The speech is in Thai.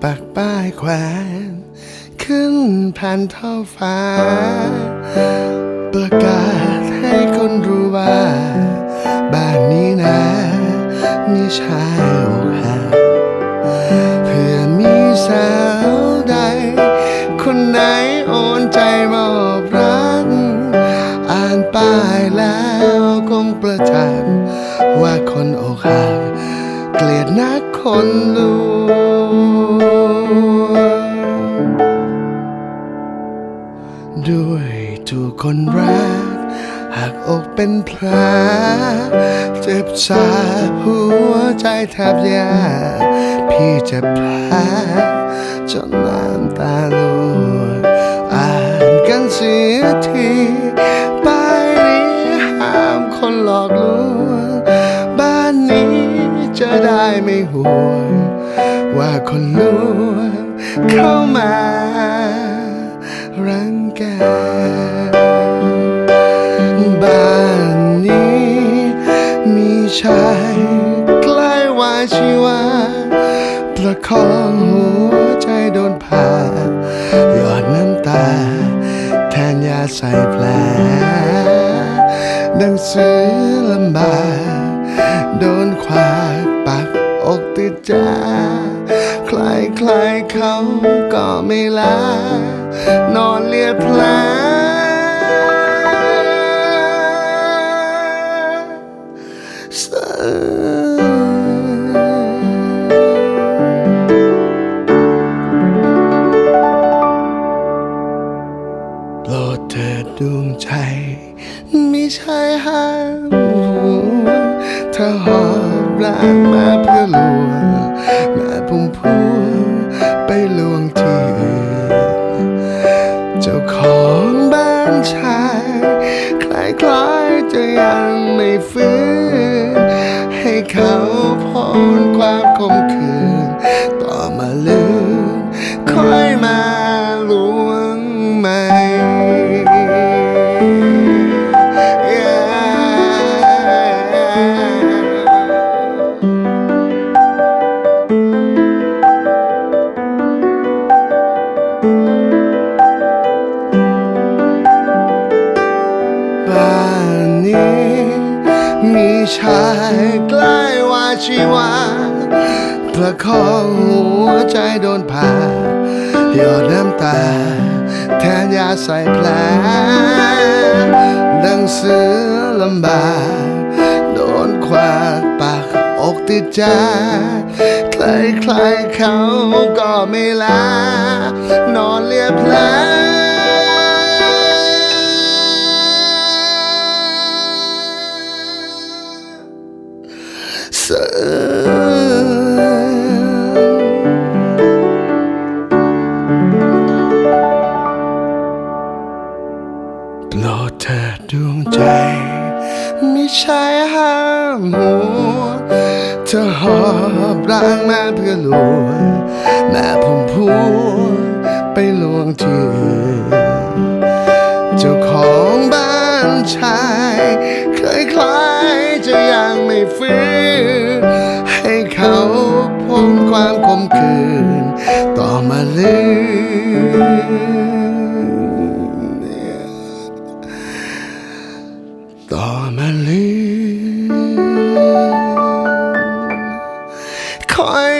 อยากปักป้ายแขวนขึ้นแผ่นท้องฟ้า ประกาศให้คนรู้ว่า บ้านนี้นะ มีชายอกหักเพื่อมีสาวใด คนไหนโอนใจมอบรัก อ่านป้ายแล้วคงประจักษ์ว่าคนอกหักเกลียดนักคนล ถูกคนรักหักอกเป็นแผลเจ็บสาหัวใจแทบแย่พี่จ็บแผลจนน้ำตาล่วงอ่านกันเสียทีป้ายนี้ห้ามคนหลอกลวงบ้านนี้จะได้ไม่ห่วงว่าคนลวงเข้ามารังแก ชายใกล้วายชีวา ประคองหัวใจโดนผ่าหยอดน้ำตา แทนยาใส่แผลดังเสือลำบากโดนควาปักอกติดจาใครใครๆเขาก็ไม่ลานอนเลียแผล ถ้าหอบลากมาเพื่อลวงแม่พุ่มพวงไปลวงที่อื่น เจ้าของบ้านชาย คล้ายๆจะยังไม่ฟื้น ให้เขาพ้นความคมคืน ชายใกล้วาชีวาประคองหัวใจโดนผ่าหยอดน้ำตา แทนยาใส่แผลดังเสือลำบากโดนควาปากอกติดใจใครใครๆเขาก็ไม่ลานอนเลียแผล วงใจ ไม่ใช่ห้ามหัวเธอหอบร่างมาเพื่อลวงแม่พุ่มพวงไปลวงที่อื่นเจ้าของบ้านชายเคยคล้ายจะยังไม่ฟื้นให้เขาพ้นความคมคืนต่อมาลื คอย